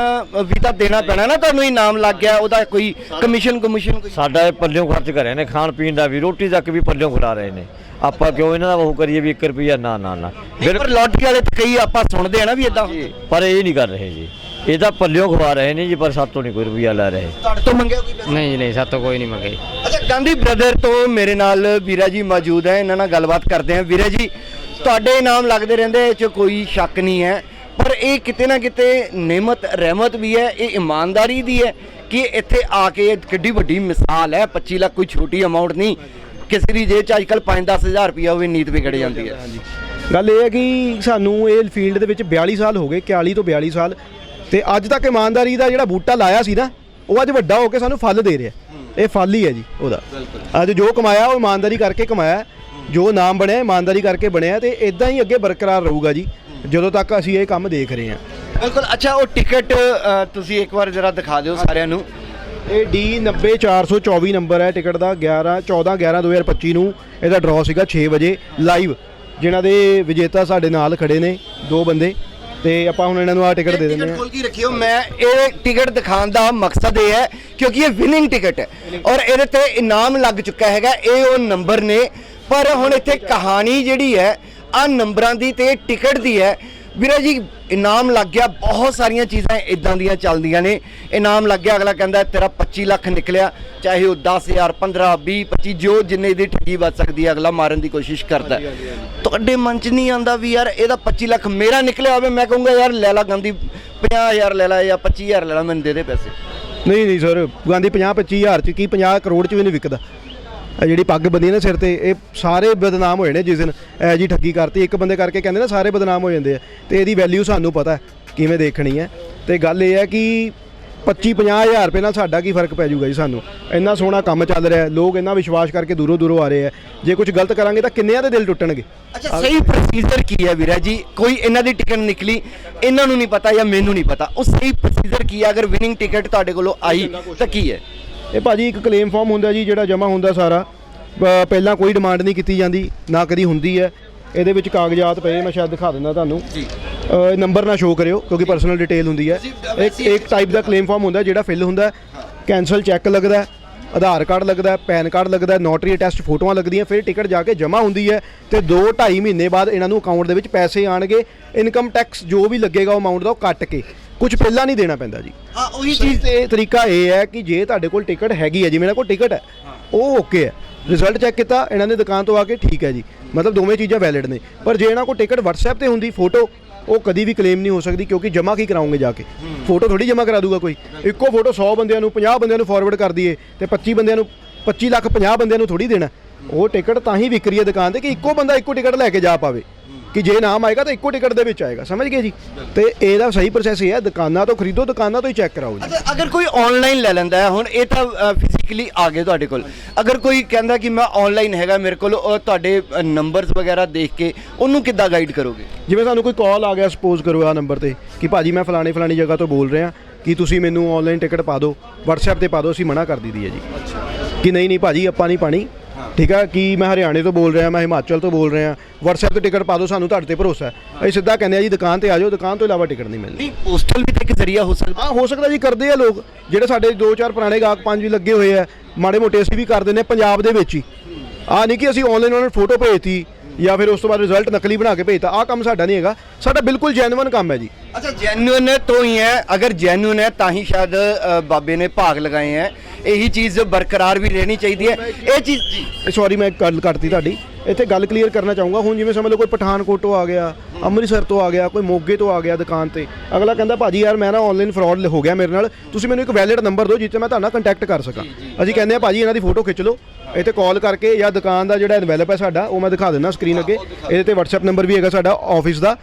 S2: ਵੀ ਤਾਂ ਦੇਣਾ ਪੈਣਾ ਨਾ ਤੁਹਾਨੂੰ ਇਨਾਮ ਲੱਗ ਗਿਆ ਉਹਦਾ ਕੋਈ ਕਮਿਸ਼ਨ ਕਮਿਸ਼ਨ ਕੋਈ?
S1: ਸਾਡਾ ਇਹ ਪੱਲਿਓਂ ਖਰਚ ਕਰਿਆ ਨੇ ਖਾਣ ਪੀਣ ਦਾ ਵੀ ਰੋਟੀ ਤੱਕ ਵੀ ਪੱਲਿਓਂ ਖਿਲਾ ਰਹੇ ਨੇ। ਆਪਾਂ ਕਿਉਂ ਇਹਨਾਂ ਦਾ ਉਹ ਕਰੀਏ ਵੀ 1 ਰੁਪਿਆ ਨਾ ਨਾ ਨਾ।
S2: ਪਰ ਲੋਟਰੀ ਵਾਲੇ ਤਾਂ ਕਈ ਆਪਾਂ ਸੁਣਦੇ ਆ ਨਾ ਵੀ ਇਦਾਂ
S1: ਪਰ ਇਹ ਨਹੀਂ ਕਰ ਰਹੇ ਜੀ। ਇਹਦਾ ਪੱਲਿਓਂ ਖਵਾ ਰਹੇ ਨੇ ਜੀ ਪਰ ਸਾਤੋਂ ਨਹੀਂ ਕੋਈ ਰੁਪਿਆ ਲੈ ਰਹੇ।
S2: ਤੁਹਾਡੇ ਤੋਂ ਮੰਗਿਆ ਕੋਈ ਪੈਸਾ?
S4: ਨਹੀਂ ਜੀ ਨਹੀਂ ਸਾਤੋਂ ਕੋਈ ਨਹੀਂ ਮੰਗੇ।
S2: ਅੱਛਾ ਗਾਂਧੀ ਬ੍ਰਦਰ ਤੋਂ ਮੇਰੇ ਨਾਲ ਵੀਰਾ ਜੀ ਮੌਜੂਦ ਹੈ ਇਹਨਾਂ ਨਾਲ ਗੱਲਬਾਤ ਕਰਦੇ ਹਾਂ। ਵੀਰਾ ਜੀ ਤੁਹਾਡੇ ਇਨਾਮ ਲੱਗਦੇ ਰਹਿੰਦੇ ਇਹ ਚ ਕੋਈ ਸ਼ੱਕ ਨਹੀਂ ਹੈ ਪਰ ਇਹ ਕਿਤੇ ਨਾ ਕਿਤੇ ਨਿਮਤ ਰਹਿਮਤ ਵੀ ਹੈ ਇਹ ਇਮਾਨਦਾਰੀ ਦੀ ਹੈ ਕਿ ਇੱਥੇ ਆ ਕੇ ਇਹ ਕਿੱਡੀ ਵੱਡੀ ਮਿਸਾਲ ਹੈ 25 ਲੱਖ ਕੋਈ ਛੋਟੀ ਅਮਾਉਂਟ ਨਹੀਂ। ਕਿਸੇ ਦੀ ਜੇਬ ਚ ਅੱਜਕੱਲ 5-10 ਹਜ਼ਾਰ ਰੁਪਇਆ ਹੋਵੇ ਨੀਤ ਵਿਗੜ ਜਾਂਦੀ ਹੈ।
S3: ਗੱਲ ਇਹ ਹੈ ਕਿ ਸਾਨੂੰ ਇਹ ਫੀਲਡ ਦੇ ਵਿੱਚ 42 ਸਾਲ ਹੋ ਗਏ 41 ਤੋਂ 42 ਸਾਲ। ਤੇ ਅੱਜ ਤੱਕ ਇਮਾਨਦਾਰੀ ਦਾ ਜਿਹੜਾ ਬੂਟਾ ਲਾਇਆ ਸੀ ਨਾ ਉਹ ਅੱਜ ਵੱਡਾ ਹੋ ਕੇ ਸਾਨੂੰ ਫਲ ਦੇ ਰਿਹਾ। ਇਹ ਫਲ ਹੀ ਹੈ ਜੀ ਉਹਦਾ। ਅੱਜ ਜੋ ਕਮਾਇਆ ਉਹ ਇਮਾਨਦਾਰੀ ਕਰਕੇ ਕਮਾਇਆ। ਜੋ ਨਾਮ ਬਣਿਆ ਇਮਾਨਦਾਰੀ ਕਰਕੇ ਬਣਿਆ ਤੇ ਇਦਾਂ ਹੀ ਅੱਗੇ ਬਰਕਰਾਰ ਰਹੂਗਾ ਜੀ। ਜਦੋਂ ਤੱਕ ਅਸੀਂ ਇਹ ਕੰਮ ਦੇਖ ਰਹੇ ਹਾਂ।
S2: ਬਿਲਕੁਲ। ਅੱਛਾ ਉਹ ਟਿਕਟ ਤੁਸੀਂ ਇੱਕ ਵਾਰ ਜਰਾ ਦਿਖਾ ਦਿਓ ਸਾਰਿਆਂ ਨੂੰ।
S3: ਇਹ ਡੀ 90424 ਨੰਬਰ ਹੈ ਟਿਕਟ ਦਾ 11 14 11 2025 ਨੂੰ। ਇਹਦਾ ਡਰਾਅ ਸੀਗਾ 6 ਵਜੇ ਲਾਈਵ ਜਿਨ੍ਹਾਂ ਦੇ ਵਿਜੇਤਾ ਸਾਡੇ ਨਾਲ ਖੜੇ ਨੇ ਦੋ ਬੰਦੇ। ਤੇ ਆਪਾਂ ਹੁਣ ਇਹਨਾਂ ਨੂੰ ਆ ਟਿਕਟ ਦੇ ਦਿੰਦੇ
S2: ਟਿਕਟ
S3: ਹਾਂ।
S2: ਖੋਲ ਕੇ ਰੱਖਿਓ ਮੈਂ ਇਹ ਟਿਕਟ ਦਿਖਾਉਣ ਦਾ ਮਕਸਦ ਇਹ ਹੈ ਕਿਉਂਕਿ ਇਹ ਵਿਨਿੰਗ ਟਿਕਟ ਹੈ ਔਰ ਇਹਦੇ ਤੇ ਇਨਾਮ ਲੱਗ ਚੁੱਕਾ ਹੈਗਾ ਇਹ ਉਹ ਨੰਬਰ ਨੇ। ਪਰ ਹੁਣ ਇੱਥੇ ਕਹਾਣੀ ਜਿਹੜੀ ਹੈ ਆ ਨੰਬਰਾਂ ਦੀ ਤੇ ਟਿਕਟ ਦੀ ਹੈ ਵੀਰੇ ਜੀ ਇਨਾਮ ਲੱਗ ਗਿਆ ਬਹੁਤ ਸਾਰੀਆਂ ਚੀਜ਼ਾਂ ਇਦਾਂ ਦੀਆਂ ਚੱਲਦੀਆਂ ਨੇ। ਇਨਾਮ ਲੱਗ ਗਿਆ ਅਗਲਾ ਕਹਿੰਦਾ ਤੇਰਾ 25 ਲੱਖ ਨਿਕਲਿਆ ਚਾਹੇ ਉਹ 10000 15 20 25 ਜੋ ਜਿੰਨੇ ਦੀ ਠੱਗੀ ਵੱਜ ਸਕਦੀ ਹੈ ਅਗਲਾ ਮਾਰਨ ਦੀ ਕੋਸ਼ਿਸ਼ ਕਰਦਾ। ਤੁਹਾਡੇ ਮਨ 'ਚ ਨਹੀਂ ਆਂਦਾ ਵੀ ਯਾਰ ਇਹਦਾ 25 ਲੱਖ ਮੇਰਾ ਨਿਕਲਿਆ ਹੋਵੇ ਮੈਂ ਕਹੂੰਗਾ ਯਾਰ ਲੈ ਲਾ ਗਾਂਧੀ 50000 ਲੈ ਲਾ ਜਾਂ 25000 ਲੈ ਲਾ ਮੈਨੂੰ ਦੇ ਦੇ ਪੈਸੇ।
S3: ਨਹੀਂ ਨਹੀਂ ਸਰ ਗਾਂਧੀ 50 25000 ਚ ਕੀ 50 ਕਰੋੜ ਚ ਵੀ ਨਹੀਂ ਵਿਕਦਾ? ਇਹ ਜਿਹੜੀ ਪੱਗ ਬੰਦੀ ਨਾ ਸਿਰ ਤੇ, ਇਹ ਸਾਰੇ ਬਦਨਾਮ ਹੋਏ ਨੇ ਜਿਸ ਦਿਨ ਇਹ ਜੀ ਠੱਗੀ ਕਰਤੀ। ਇੱਕ ਬੰਦੇ ਕਰਕੇ ਕਹਿੰਦੇ ਨਾ ਸਾਰੇ ਬਦਨਾਮ ਹੋ ਜਾਂਦੇ ਆ। ਤੇ ਇਹਦੀ ਵੈਲਿਊ ਸਾਨੂੰ ਪਤਾ ਕਿਵੇਂ ਦੇਖਣੀ ਹੈ। ਤੇ ਗੱਲ ਇਹ ਹੈ ਕਿ 25 50000 ਰੁਪਏ ਨਾਲ ਸਾਡਾ ਕੀ ਫ਼ਰਕ ਪੈ ਜਾਊਗਾ ਜੀ ਸਾਨੂੰ? ਇੰਨਾ ਸੋਹਣਾ ਕੰਮ ਚੱਲ ਰਿਹਾ ਲੋਕ ਇੰਨਾ ਵਿਸ਼ਵਾਸ ਕਰਕੇ ਦੂਰੋਂ ਦੂਰੋਂ ਆ ਰਹੇ ਆ ਜੇ ਕੁਝ ਗਲਤ ਕਰਾਂਗੇ ਤਾਂ ਕਿੰਨਿਆਂ ਦੇ ਦਿਲ ਟੁੱਟਣਗੇ?
S2: ਅੱਛਾ, ਸਹੀ ਪ੍ਰੋਸੀਜਰ ਕੀ ਹੈ ਵੀਰਾ ਜੀ? ਕੋਈ ਇਹਨਾਂ ਦੀ ਟਿਕਟ ਨਿਕਲੀ, ਇਹਨਾਂ ਨੂੰ ਨਹੀਂ ਪਤਾ ਜਾਂ ਮੈਨੂੰ ਨਹੀਂ ਪਤਾ। ਉਹ ਸਹੀ ਪ੍ਰੋਸੀਜਰ ਕੀ ਹੈ? ਅਗਰ ਵਿਨਿੰਗ ਟਿਕਟ ਤੁਹਾਡੇ ਕੋਲੋਂ ਆਈ ਤਾਂ ਕੀ ਹੈ?
S3: ਇਹ ਭਾਜੀ ਇੱਕ ਕਲੇਮ ਫਾਰਮ ਹੁੰਦਾ ਜੀ ਜਿਹੜਾ ਜਮ੍ਹਾਂ ਹੁੰਦਾ ਸਾਰਾ। ਪਹਿਲਾਂ ਕੋਈ ਡਿਮਾਂਡ ਨਹੀਂ ਕੀਤੀ ਜਾਂਦੀ ਨਾ ਕਦੀ ਹੁੰਦੀ ਹੈ। ਇਹਦੇ ਵਿੱਚ ਕਾਗਜ਼ਾਤ ਪਏ ਮੈਂ ਸ਼ਾਇਦ ਦਿਖਾ ਦਿੰਦਾ ਤੁਹਾਨੂੰ।
S2: ਜੀ।
S3: ਨੰਬਰ ਨਾ ਸ਼ੋ ਕਰਿਓ ਕਿਉਂਕਿ ਪਰਸਨਲ ਡਿਟੇਲ ਹੁੰਦੀ ਹੈ। ਇੱਕ ਇੱਕ ਟਾਈਪ ਦਾ ਕਲੇਮ ਫਾਰਮ ਹੁੰਦਾ ਜਿਹੜਾ ਫਿਲ ਹੁੰਦਾ ਕੈਂਸਲ ਚੈੱਕ ਲੱਗਦਾ ਆਧਾਰ ਕਾਰਡ ਲੱਗਦਾ ਪੈਨ ਕਾਰਡ ਲੱਗਦਾ ਨੋਟਰੀ ਅਟੈਸਟ ਫੋਟੋਆਂ ਲੱਗਦੀਆਂ ਫਿਰ ਟਿਕਟ ਜਾ ਕੇ ਜਮ੍ਹਾਂ ਹੁੰਦੀ ਹੈ ਤੇ 2 2.5 ਮਹੀਨੇ ਬਾਅਦ ਇਹਨਾਂ ਨੂੰ ਅਕਾਊਂਟ ਦੇ ਵਿੱਚ ਪੈਸੇ ਆਣਗੇ। ਇਨਕਮ ਟੈਕਸ ਜੋ ਵੀ ਲੱਗੇਗਾ ਉਹ ਅਮਾਉਂਟ ਦਾ ਉਹ ਕੱਟ ਕੇ। ਕੁਝ ਪਹਿਲਾਂ ਨਹੀਂ ਦੇਣਾ ਪੈਂਦਾ ਜੀ।
S2: ਹਾਂ ਉਹੀ
S3: ਚੀਜ਼ ਤੇ ਤਰੀਕਾ ਇਹ ਹੈ ਕਿ ਜੇ ਤੁਹਾਡੇ ਕੋਲ ਟਿਕਟ ਹੈਗੀ ਹੈ ਜਿਵੇਂ ਇਹਨਾਂ ਕੋਲ ਟਿਕਟ ਹੈ ਉਹ ਓਕੇ ਹੈ। ਰਿਜ਼ਲਟ ਚੈੱਕ ਕੀਤਾ ਇਹਨਾਂ ਨੇ ਦੁਕਾਨ ਤੋਂ ਆ ਕੇ ਠੀਕ ਹੈ ਜੀ। ਮਤਲਬ ਦੋਵੇਂ ਚੀਜ਼ਾਂ ਵੈਲਿਡ ਨੇ। ਪਰ ਜੇ ਇਹਨਾਂ ਕੋਲ ਟਿਕਟ WhatsApp ਤੇ ਹੁੰਦੀ ਫੋਟੋ ਉਹ ਕਦੀ ਵੀ ਕਲੇਮ ਨਹੀਂ ਹੋ ਸਕਦੀ ਕਿਉਂਕਿ ਜਮ੍ਹਾਂ ਕੀ ਕਰਾਉਂਗੇ ਜਾ ਕੇ? ਫੋਟੋ ਥੋੜੀ ਜਮ੍ਹਾਂ ਕਰਾ ਦੂਗਾ ਕੋਈ। ਇੱਕੋ ਫੋਟੋ 100 ਬੰਦਿਆਂ ਨੂੰ 50 ਬੰਦਿਆਂ ਨੂੰ ਫਾਰਵਰਡ ਕਰ ਦਈਏ ਤੇ 25 ਬੰਦਿਆਂ ਨੂੰ 25 ਲੱਖ 50 ਬੰਦਿਆਂ ਨੂੰ ਥੋੜੀ ਦੇਣਾ। ਉਹ ਟਿਕਟ ਤਾਂ ਹੀ ਵਿਕ ਰਹੀ ਹੈ ਦੁਕਾਨ ਤੇ ਕਿ ਇੱਕੋ ਬੰਦਾ ਇੱਕੋ ਟਿਕਟ ਲੈ ਕੇ ਜਾ ਪਾਵੇ। ਕਿ ਜੇ ਨਾਮ ਆਏਗਾ ਤਾਂ ਇੱਕੋ ਟਿਕਟ ਦੇ ਵਿੱਚ ਆਏਗਾ ਸਮਝ ਗਏ ਜੀ? ਤੇ ਇਹਦਾ ਸਹੀ ਪ੍ਰੋਸੈਸ ਇਹ ਹੈ ਦੁਕਾਨਾਂ ਤੋਂ ਖਰੀਦੋ ਦੁਕਾਨਾਂ ਤੋਂ ਹੀ ਚੈੱਕ ਕਰਾਓ ਜੀ।
S2: ਅਗਰ ਕੋਈ ਆਨਲਾਈਨ ਲੈ ਲੈਂਦਾ ਹੈ ਹੁਣ ਇਹ ਤਾਂ ਫਿਜ਼ੀਕਲੀ ਆ ਗਏ ਤੁਹਾਡੇ ਕੋਲ। ਅਗਰ ਕੋਈ ਕਹਿੰਦਾ ਕਿ ਮੈਂ ਆਨਲਾਈਨ ਹੈਗਾ ਮੇਰੇ ਕੋਲ ਉਹ ਤੁਹਾਡੇ ਨੰਬਰਸ ਵਗੈਰਾ ਦੇਖ ਕੇ ਉਹਨੂੰ ਕਿੱਦਾਂ ਗਾਈਡ ਕਰੋਗੇ?
S3: ਜਿਵੇਂ ਸਾਨੂੰ ਕੋਈ ਕਾਲ ਆ ਗਿਆ ਸਪੋਜ਼ ਕਰੋ ਆ ਨੰਬਰ ਤੇ ਕਿ ਭਾਜੀ ਮੈਂ ਫਲਾਣੇ ਫਲਾਣੀ ਜਗ੍ਹਾ ਤੋਂ ਬੋਲ ਰਿਹਾ ਕਿ ਤੁਸੀਂ ਮੈਨੂੰ ਆਨਲਾਈਨ ਟਿਕਟ ਪਾ ਦਿਓ WhatsApp ਤੇ ਪਾ ਦਿਓ ਅਸੀਂ ਮਨਾ ਕਰ ਦਿੱਤੀ ਹੈ ਜੀ। ਕਿ ਨਹੀਂ ਨਹੀਂ ਭਾਜੀ ਆਪਾਂ ਨਹੀਂ ਪਾਣੀ। ਠੀਕ ਹੈ ਕਿ ਮੈਂ ਹਰਿਆਣੇ ਤੋਂ ਬੋਲ ਰਿਹਾ ਮੈਂ ਹਿਮਾਚਲ ਤੋਂ ਬੋਲ ਰਿਹਾ WhatsApp ਤੇ ਟਿਕਟ ਪਾ ਦਿਓ ਸਾਨੂੰ ਤੁਹਾਡੇ ਤੇ ਭਰੋਸਾ ਹੈ। ਅਸੀਂ ਸਿੱਧਾ ਕਹਿੰਦੇ ਆ ਜੀ ਦੁਕਾਨ ਤੇ ਆ ਜਾਓ ਦੁਕਾਨ ਤੋਂ ਇਲਾਵਾ ਟਿਕਟ ਨਹੀਂ ਮਿਲਦੀ
S2: ਨਹੀਂ ਵੀ ਤਾਂ ਇੱਕ ਜ਼ਰੀਆ ਹੋ ਸਕਦਾ।
S3: ਹਾਂ ਹੋ ਸਕਦਾ ਜੀ ਕਰਦੇ ਆ ਲੋਕ। ਜਿਹੜੇ ਸਾਡੇ 2-4 ਪੁਰਾਣੇ ਗਾਹਕ ਪੰਜ ਵੀ ਲੱਗੇ ਹੋਏ ਆ ਮਾੜੇ ਮੋਟੇ ਅਸੀਂ ਵੀ ਕਰ ਦਿੰਨੇ ਪੰਜਾਬ ਦੇ ਵਿੱਚ ਹੀ। ਆ ਨਹੀਂ ਕਿ ਅਸੀਂ ਆਨਲਾਈਨ ਉਹਨਾਂ ਨੂੰ ਫੋਟੋ ਭੇਜਤੀ ਜਾਂ ਫਿਰ ਉਸ ਤੋਂ ਬਾਅਦ ਰਿਜ਼ਲਟ ਨਕਲੀ ਬਣਾ ਕੇ ਭੇਜਤਾ ਆ ਕੰਮ ਸਾਡਾ ਨਹੀਂ ਹੈਗਾ। ਸਾਡਾ ਬਿਲਕੁਲ ਜੈਨੂਇਨ ਕੰਮ ਹੈ ਜੀ।
S2: ਅੱਛਾ ਜੈਨੂਇਨ ਤੋਂ ਹੀ ਹੈ। ਅਗਰ ਜੈਨੂਇਨ ਹੈ ਤਾਂ ਹੀ ਸ਼ਾਇਦ ਬਾਬੇ ਨੇ ਭਾਗ ਲਗਾਏ ਹੈ। ਇਹੀ ਚੀਜ਼ ਬਰਕਰਾਰ ਵੀ ਰਹਿਣੀ ਚਾਹੀਦੀ ਹੈ। ਇਹ ਚੀਜ਼
S3: ਸੌਰੀ ਮੈਂ ਗੱਲ ਕਰਤੀ ਤੁਹਾਡੀ। ਇੱਥੇ ਗੱਲ ਕਲੀਅਰ ਕਰਨਾ ਚਾਹੂੰਗਾ। ਹੁਣ ਜਿਵੇਂ ਸਮਝ ਲਓ ਕੋਈ ਪਠਾਨਕੋਟ ਤੋਂ ਆ ਗਿਆ ਅੰਮ੍ਰਿਤਸਰ ਤੋਂ ਆ ਗਿਆ ਕੋਈ ਮੋਗੇ ਤੋਂ ਆ ਗਿਆ ਦੁਕਾਨ ਤੇ। ਅਗਲਾ ਕਹਿੰਦਾ ਭਾਜੀ ਯਾਰ ਮੈਂ ਨਾ ਆਨਲਾਈਨ ਫਰਾਡ ਹੋ ਗਿਆ ਮੇਰੇ ਨਾਲ। ਤੁਸੀਂ ਮੈਨੂੰ ਇੱਕ ਵੈਲਿਡ ਨੰਬਰ ਦਿਓ ਜਿੱਥੇ ਮੈਂ ਤੁਹਾਡਾ ਕੰਟੈਕਟ ਕਰ ਸਕਾਂ। ਅਸੀਂ ਕਹਿੰਦੇ ਆ ਭਾਜੀ ਇਹਨਾਂ ਦੀ ਫੋਟੋ ਖਿੱਚ ਲਓ। ਇੱਥੇ ਕਾਲ ਕਰਕੇ ਜਾਂ ਦੁਕਾਨ ਦਾ ਜਿਹੜਾ ਡਿਵੈਲਪ ਹੈ ਸਾਡਾ ਉਹ ਮੈਂ ਦਿਖਾ ਦਿੰਦਾ ਸਕਰੀਨ ਅੱਗੇ। ਇਹਦੇ ਤੇ WhatsApp ਨੰਬਰ ਵੀ ਹੈਗਾ ਸਾਡਾ ਆਫਿਸ ਦਾ।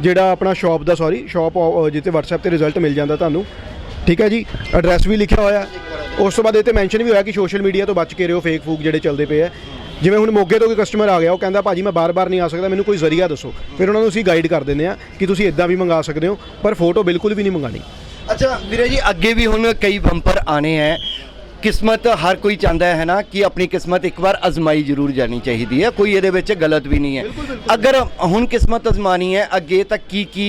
S3: ਜਿਹੜਾ ਆਪਣਾ ਸ਼ਾਪ ਦਾ ਸੌਰੀ ਸ਼ਾਪ ਜਿੱਥੇ WhatsApp ਤੇ ਰਿਜ਼ਲਟ ਮਿਲ ਜਾਂਦਾ ਤੁਹਾਨੂੰ। ਠੀਕ ਹੈ ਜੀ ਐਡਰੈਸ ਵੀ ਲਿਖਿਆ ਹੋਇਆ। ਉਸ ਤੋਂ ਬਾਅਦ ਇਹ ਤੇ ਮੈਂਸ਼ਨ ਵੀ ਹੋਇਆ ਕਿ ਸੋਸ਼ਲ ਮੀਡੀਆ ਤੋਂ ਬਚ ਕੇ ਰਹੋ ਫੇਕ ਫੂਕ ਜਿਹੜੇ ਚੱਲਦੇ ਪਏ ਆ। ਜਿਵੇਂ ਹੁਣ ਮੋਗੇ ਤੋਂ ਕੋਈ ਕਸਟਮਰ ਆ ਗਿਆ ਉਹ ਕਹਿੰਦਾ ਭਾਜੀ ਮੈਂ ਬਾਰ-ਬਾਰ ਨਹੀਂ ਆ ਸਕਦਾ ਮੈਨੂੰ ਕੋਈ ਜ਼ਰੀਆ ਦੱਸੋ। ਫਿਰ ਉਹਨਾਂ ਨੂੰ ਅਸੀਂ ਗਾਈਡ ਕਰ ਦਿੰਦੇ ਆ ਕਿ ਤੁਸੀਂ ਇਦਾਂ ਵੀ ਮੰਗਾ ਸਕਦੇ ਹੋ ਪਰ ਫੋਟੋ ਬਿਲਕੁਲ ਵੀ ਨਹੀਂ ਮੰਗਾਣੀ
S2: ਅੱਛਾ ਵੀਰੇ ਜੀ ਅੱਗੇ ਵੀ ਹੁਣ ਕਈ ਬੰਪਰ ਆਣੇ ਹੈ ਕਿਸਮਤ ਹਰ ਕੋਈ ਚਾਹੁੰਦਾ ਹੈ ਨਾ ਕਿ ਆਪਣੀ ਕਿਸਮਤ ਇੱਕ ਵਾਰ ਅਜ਼ਮਾਈ ਜ਼ਰੂਰ ਜਾਣੀ ਚਾਹੀਦੀ ਹੈ। ਕੋਈ ਇਹਦੇ ਵਿੱਚ ਗਲਤ ਵੀ ਨਹੀਂ ਹੈ। ਅਗਰ ਹੁਣ ਕਿਸਮਤ ਅਜ਼ਮਾਨੀ ਹੈ ਅੱਗੇ ਤਾਂ ਕੀ ਕੀ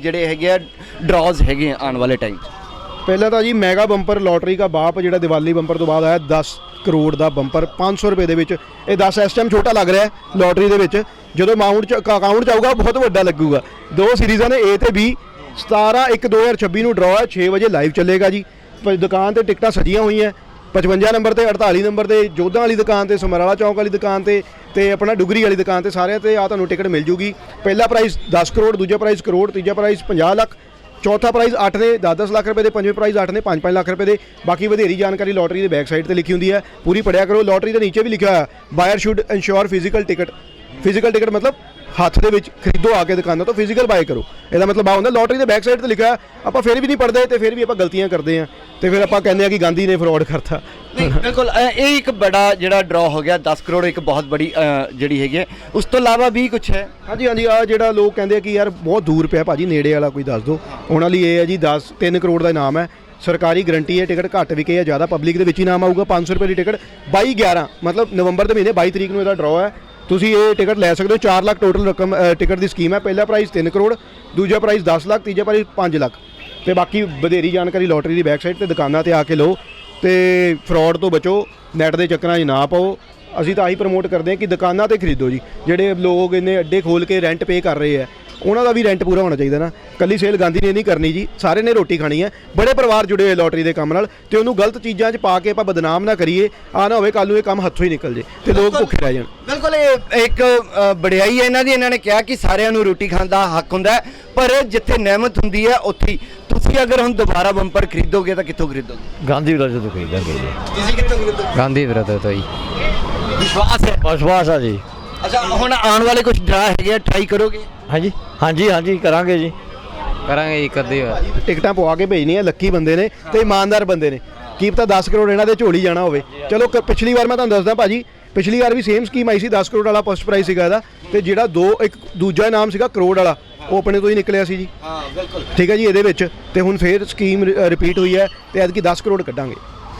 S2: ਜਿਹੜੇ ਹੈਗੇ ਆ ਡਰਾਜ਼ ਹੈਗੇ ਆਉਣ ਵਾਲੇ ਟਾਈਮ 'ਚ?
S3: ਪਹਿਲਾਂ ਤਾਂ ਜੀ ਮੈਗਾ ਬੰਪਰ ਲੋਟਰੀ ਦਾ ਬਾਪ ਜਿਹੜਾ ਦੀਵਾਲੀ ਬੰਪਰ ਤੋਂ ਬਾਅਦ ਆਇਆ 10 ਕਰੋੜ ਦਾ ਬੰਪਰ 500 ਰੁਪਏ ਦੇ ਵਿੱਚ। ਇਹ 10 ਇਸ ਟਾਈਮ ਛੋਟਾ ਲੱਗ ਰਿਹਾ ਹੈ ਲੋਟਰੀ ਦੇ ਵਿੱਚ। ਜਦੋਂ ਅਮਾਉਂਟ ਚ ਅਕਾਊਂਟ ਚ ਆਊਗਾ ਬਹੁਤ ਵੱਡਾ ਲੱਗੂਗਾ। ਦੋ ਸੀਰੀਜ਼ਾਂ ਨੇ, A ਤੇ B 17 1 2026 ਨੂੰ ਡਰਾਅ ਹੈ 6 ਵਜੇ ਲਾਈਵ ਚੱਲੇਗਾ ਜੀ। ਪ- ਦੁਕਾਨ ਤੇ ਟਿਕਟਾਂ ਸਜੀਆਂ ਹੋਈਆਂ 55 ਨੰਬਰ ਤੇ 48 ਨੰਬਰ ਤੇ, ਜੋਧਾਂ ਵਾਲੀ ਦੁਕਾਨ ਤੇ, ਸਮਰਾਲਾ ਚੌਂਕ ਵਾਲੀ ਦੁਕਾਨ ਤੇ ਤੇ ਆਪਣਾ ਡੁਗਰੀ ਵਾਲੀ ਦੁਕਾਨ ਤੇ ਸਾਰਿਆਂ ਤੇ ਆ ਤੁਹਾਨੂੰ ਟਿਕਟ ਮਿਲ ਜੂਗੀ। ਪਹਿਲਾ ਪ੍ਰਾਈਜ਼ 10 ਕਰੋੜ, ਦੂਜਾ ਪ੍ਰਾਈਜ਼ ਕਰੋੜ, ਤੀਜਾ ਪ੍ਰਾਈਜ਼ 50 ਲੱਖ। ਚੌਥਾ ਪ੍ਰਾਈਜ਼ 8 ਦੇ 10-10 ਲੱਖ ਰੁਪਏ ਦੇ, ਪੰਜਵੇਂ ਪ੍ਰਾਈਜ਼ 8 ਨੇ 5-5 ਲੱਖ ਰੁਪਏ ਦੇ। ਬਾਕੀ ਵਧੇਰੀ ਜਾਣਕਾਰੀ ਲੋਟਰੀ ਦੇ ਬੈਕ ਸਾਈਡ ਤੇ ਲਿਖੀ ਹੁੰਦੀ ਹੈ। ਪੂਰੀ ਪੜਿਆ ਕਰੋ ਲੋਟਰੀ ਦੇ ਨੀਚੇ ਵੀ ਲਿਖਿਆ ਹੋਇਆ buyer should insure physical ticket physical ticket ਮਤਲਬ ਹੱਥ ਦੇ ਵਿੱਚ ਖਰੀਦੋ ਆ ਕੇ ਦੁਕਾਨਾਂ ਤੋਂ ਫਿਜ਼ੀਕਲ ਬਾਏ ਕਰੋ। ਇਹਦਾ ਮਤਲਬ ਆ ਹੁੰਦਾ ਲੋਟਰੀ ਦੇ ਬੈਕ ਸਾਈਡ ਤੇ ਲਿਖਿਆ ਆਪਾਂ ਫਿਰ ਵੀ ਨਹੀਂ ਪੜਦੇ ਤੇ ਫਿਰ ਵੀ ਆਪਾਂ ਗਲਤੀਆਂ ਕਰਦੇ ਆ ਤੇ ਫਿਰ ਆਪਾਂ ਕਹਿੰਦੇ ਆ ਕਿ ਗਾਂਧੀ ਨੇ ਫਰਾਡ ਕਰਤਾ।
S2: ਨਹੀਂ ਬਿਲਕੁਲ ਇਹ ਇੱਕ ਬੜਾ ਜਿਹੜਾ ਡਰਾ ਹੋ ਗਿਆ 10 ਕਰੋੜ ਇੱਕ ਬਹੁਤ ਬੜੀ ਜਿਹੜੀ ਹੈਗੀ ਹੈ। ਉਸ ਤੋਂ ਇਲਾਵਾ ਵੀ ਕੁਝ ਹੈ?
S3: ਹਾਂਜੀ ਹਾਂਜੀ ਆ ਜਿਹੜਾ ਲੋਕ ਕਹਿੰਦੇ ਆ ਕਿ ਯਾਰ ਬਹੁਤ ਦੂਰ ਪਿਆ ਭਾਜੀ ਨੇੜੇ ਵਾਲਾ ਕੋਈ ਦੱਸ ਦਿਓ। ਉਹਨਾਂ ਲਈ ਇਹ ਹੈ ਜੀ 10 3 ਕਰੋੜ ਦਾ ਇਨਾਮ ਹੈ। ਸਰਕਾਰੀ ਗਰੰਟੀ ਹੈ ਟਿਕਟ ਘੱਟ ਵਿਕੇ ਹੈ ਜ਼ਿਆਦਾ ਪਬਲਿਕ ਦੇ ਵਿੱਚ ਹੀ ਨਾਮ ਆਊਗਾ 500 ਰੁਪਏ ਦੀ ਟਿਕਟ। 22 11 ਮਤਲਬ ਨਵੰਬਰ ਦੇ ਮਹੀਨੇ 22 ਤਰੀਕ ਨੂੰ ਇਹਦਾ ਡਰਾਅ ਹੈ। ਤੁਸੀਂ ਇਹ ਟਿਕਟ ਲੈ ਸਕਦੇ ਹੋ 4 ਲੱਖ ਟੋਟਲ ਰਕਮ ਟਿਕਟ ਦੀ ਸਕੀਮ ਹੈ। ਪਹਿਲਾ ਪ੍ਰਾਈਜ਼ 3 ਕਰੋੜ, ਦੂਜਾ ਪ੍ਰਾਈਜ਼ 10 ਲੱਖ, ਤੀਜਾ ਪ੍ਰਾਈਜ਼ 5 ਲੱਖ। ਤੇ ਬਾਕੀ ਵਧੇਰੀ ਜਾਣਕਾਰੀ ਲੋਟਰੀ ਦੀ ਵੈਬਸਾਈਟ ਤੇ ਦੁਕਾਨਾਂ ਤੇ ਆ ਕੇ ਲਓ। ਤੇ ਫਰਾਡ ਤੋਂ ਬਚੋ ਨੈਟ ਦੇ ਚੱਕਰਾਂ 'ਚ ਨਾ ਪਾਓ। ਅਸੀਂ ਤਾਂ ਆਹੀ ਪ੍ਰਮੋਟ ਕਰਦੇ ਹਾਂ ਕਿ ਦੁਕਾਨਾਂ ਤੇ ਖਰੀਦੋ ਜੀ। ਜਿਹੜੇ ਲੋਕ ਇੰਨੇ ਅੱਡੇ ਖੋਲ ਕੇ ਰੈਂਟ ਪੇ ਕਰ ਰਹੇ ਆ ਉਹਨਾਂ ਦਾ ਵੀ ਰੈਂਟ ਪੂਰਾ ਹੋਣਾ ਚਾਹੀਦਾ ਨਾ। ਕੱਲੀ ਸੇਲ ਗਾਂਧੀ ਨੇ ਨਹੀਂ ਕਰਨੀ ਜੀ ਸਾਰੇ ਨੇ ਰੋਟੀ ਖਾਣੀ ਹੈ। ਬੜੇ ਪਰਿਵਾਰ ਜੁੜੇ ਹੋਏ ਲੋਟਰੀ ਦੇ ਕੰਮ ਨਾਲ ਤੇ ਉਹਨੂੰ ਗਲਤ ਚੀਜ਼ਾਂ 'ਚ ਪਾ ਕੇ ਆਪਾਂ ਬਦਨਾਮ ਨਾ ਕਰੀਏ ਆ ਨਾ ਹੋਵੇ ਕੱਲ ਨੂੰ ਇਹ ਕੰਮ ਹੱਥੋਂ ਹੀ ਨਿਕਲ ਜੇ ਤੇ ਲੋਕ ਭੁੱਖੇ ਰਹਿ ਜਾਣ।
S2: ਬਿਲਕੁਲ ਇਹ ਇੱਕ ਅ, ਬੜਾਈ ਹੈ ਇਹਨਾਂ ਦੀ। ਇਹਨਾਂ ਨੇ ਕਿਹਾ ਕਿ ਸਾਰਿਆਂ ਨੂੰ ਰੋਟੀ ਖਾਣ ਦਾ ਹੱਕ ਹੁੰਦਾ ਹੈ, ਪਰ ਜਿੱਥੇ ਨਹਿਮਤ ਹੁੰਦੀ ਹੈ ਉੱਥੇ ਹੀ। ਤੁਸੀਂ ਅਗਰ ਹੁਣ ਦੁਬਾਰਾ ਬੰਪਰ ਖਰੀਦੋਗੇ ਤਾਂ ਕਿੱਥੋਂ ਖਰੀਦੋਗੇ?
S1: ਗਾਂਧੀ ਵਿਲਾਸ ਤੋਂ ਖਰੀਦਾਂਗੇ ਜੀ।
S2: ਤੁਸੀਂ ਕਿੱਥੋਂ ਖਰੀਦੋਗੇ?
S4: ਗਾਂਧੀ ਬ੍ਰਦਰ ਤੋਂ ਜੀ।
S2: ਵਿਸ਼ਵਾਸ ਹੈ?
S1: ਵਿਸ਼ਵਾਸ ਆ ਜੀ।
S2: ਅੱਛਾ ਹੁਣ ਆਉਣ ਵਾਲੇ ਕੁਝ ਡਰਾ ਹੈਗੇ ਟਰਾਈ ਕਰੋਗੇ?
S1: ਹਾਂਜੀ? ਹਾਂਜੀ ਹਾਂਜੀ ਕਰਾਂਗੇ ਜੀ।
S4: ਕਰਾਂਗੇ ਜੀ ਕਦੀ
S3: ਟਿਕਟਾਂ ਪਵਾ ਕੇ ਭੇਜਣੀਆਂ ਲੱਕੀ ਬੰਦੇ ਨੇ ਤੇ ਇਮਾਨਦਾਰ ਬੰਦੇ ਨੇ। ਕੀ ਪਤਾ 10 ਕਰੋੜ ਇਹਨਾਂ ਦੇ ਝੋਲੀ ਜਾਣਾ ਹੋਵੇ। ਚਲੋ ਕ- ਪਿਛਲੀ ਵਾਰ ਮੈਂ ਤੁਹਾਨੂੰ ਦੱਸਦਾ ਭਾਜੀ ਪਿਛਲੀ ਵਾਰ ਵੀ ਸੇਮ ਸਕੀਮ ਆਈ ਸੀ 10 ਕਰੋੜ ਵਾਲਾ ਫਸਟ ਪ੍ਰਾਈਜ਼ ਸੀਗਾ ਇਹਦਾ। ਤੇ ਜਿਹੜਾ ਦੋ ਇੱਕ ਦੂਜਾ ਇਨਾਮ ਸੀਗਾ ਕਰੋੜ ਵਾਲਾ ਉਹ ਆਪਣੇ ਤੋਂ ਹੀ ਨਿਕਲਿਆ ਸੀ ਜੀ।
S2: ਹਾਂ ਬਿਲਕੁਲ।
S3: ਠੀਕ ਹੈ ਜੀ ਇਹਦੇ ਵਿੱਚ। ਤੇ ਹੁਣ ਫੇਰ ਸਕੀਮ ਰਿਪੀਟ ਹੋਈ ਹੈ ਤੇ ਐਤਕੀ 10 ਕਰੋੜ ਕੱਢਾਂਗੇ।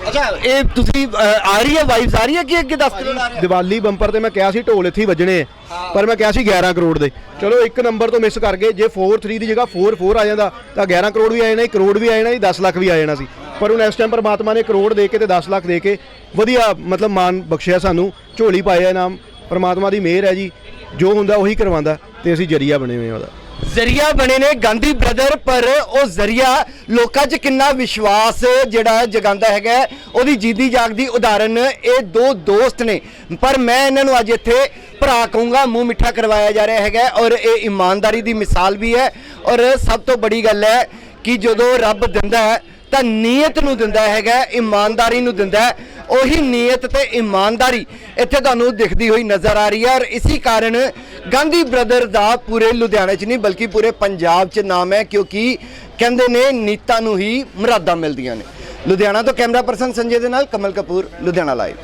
S2: ਅੱਛਾ ਇਹ ਤੁਸੀਂ ਆ ਰਹੀ ਹੈ ਵਾਈਬਸ ਆ ਰਹੀ ਹੈ ਕਿ ਅੱਗੇ 10 ਕਰੋੜ ਆ ਰਿਹਾ
S3: ਦੀਵਾਲੀ ਬੰਪਰ ਤੇ ਮੈਂ ਕਿਹਾ ਸੀ ਢੋਲ ਇੱਥੇ ਹੀ ਵੱਜਣੇ ਆ ਪਰ ਮੈਂ ਕਿਹਾ ਸੀ 11 ਕਰੋੜ ਦੇ। ਚਲੋ ਇੱਕ ਨੰਬਰ ਤੋਂ ਮਿਸ ਕਰ ਗਏ। ਜੇ 4-3 ਦੀ ਜਗ੍ਹਾ 4-4 ਆ ਜਾਂਦਾ ਤਾਂ 11 ਕਰੋੜ ਵੀ ਆ ਜਾਣਾ ਸੀ ਕਰੋੜ ਵੀ ਆ ਜਾਣਾ ਸੀ 10 ਲੱਖ ਵੀ ਆ ਜਾਣਾ ਸੀ। ਪਰ ਹੁਣ ਇਸ ਟਾਈਮ ਪਰਮਾਤਮਾ ਨੇ ਕਰੋੜ ਦੇ ਕੇ ਤੇ 10 ਲੱਖ ਦੇ ਕੇ ਵਧੀਆ ਮਤਲਬ ਮਾਨ ਬਖਸ਼ਿਆ ਸਾਨੂੰ। ਝੋਲੀ ਪਾਇਆ ਇਨਾਮ। ਪਰਮਾਤਮਾ ਦੀ ਮਿਹਰ ਹੈ ਜੀ। ਜੋ ਹੁੰਦਾ ਉਹੀ ਕਰਵਾਉਂਦਾ ਤੇ ਅਸੀਂ ਜਰੀਆ ਬਣੇ ਹੋਏ ਆ ਉਹਦਾ।
S2: ਜ਼ਰੀਆ ਬਣੇ ਨੇ ਗਾਂਧੀ ਬ੍ਰਦਰ, ਪਰ ਉਹ ਜ਼ਰੀਆ ਲੋਕਾਂ 'ਚ ਕਿੰਨਾ ਵਿਸ਼ਵਾਸ ਜਿਹੜਾ ਜਗਾਉਂਦਾ ਹੈਗਾ, ਉਹਦੀ ਜੀਦੀ ਜਾਗਦੀ ਉਦਾਹਰਨ ਇਹ ਦੋ ਦੋਸਤ ਨੇ। ਪਰ ਮੈਂ ਇਹਨਾਂ ਨੂੰ ਅੱਜ ਇੱਥੇ ਭਰਾ ਕਹੂੰਗਾ, ਮੂੰਹ ਮਿੱਠਾ ਕਰਵਾਇਆ ਜਾ ਰਿਹਾ ਹੈਗਾ, ਔਰ ਇਹ ਇਮਾਨਦਾਰੀ ਦੀ ਮਿਸਾਲ ਵੀ ਹੈ। ਔਰ ਸਭ ਤੋਂ ਬੜੀ ਗੱਲ ਹੈ ਕਿ ਜਦੋਂ ਰੱਬ ਦਿੰਦਾ ਹੈ ਤਾਂ ਨੀਅਤ ਨੂੰ ਦਿੰਦਾ ਹੈਗਾ, ਇਮਾਨਦਾਰੀ ਨੂੰ ਦਿੰਦਾ ਉਹੀ ਨੀਅਤ ਤੇ ਇਮਾਨਦਾਰੀ ਇੱਥੇ ਤੁਹਾਨੂੰ ਦਿਖਦੀ ਹੋਈ ਨਜ਼ਰ ਆ ਰਹੀ ਹੈ ਔਰ ਇਸੇ ਕਾਰਨ ਗਾਂਧੀ ਬ੍ਰਦਰ ਦਾ ਪੂਰੇ ਲੁਧਿਆਣੇ 'ਚ ਨਹੀਂ ਬਲਕਿ ਪੂਰੇ ਪੰਜਾਬ 'ਚ ਨਾਮ ਹੈ, ਕਿਉਂਕਿ ਕਹਿੰਦੇ ਨੇ ਨੀਤਾਂ ਨੂੰ ਹੀ ਮੁਰਾਦਾਂ ਮਿਲਦੀਆਂ ਨੇ। ਲੁਧਿਆਣਾ ਤੋਂ ਕੈਮਰਾ ਪਰਸਨ ਸੰਜੇ ਦੇ ਨਾਲ ਕਮਲ ਕਪੂਰ, ਲੁਧਿਆਣਾ ਲਾਈਵ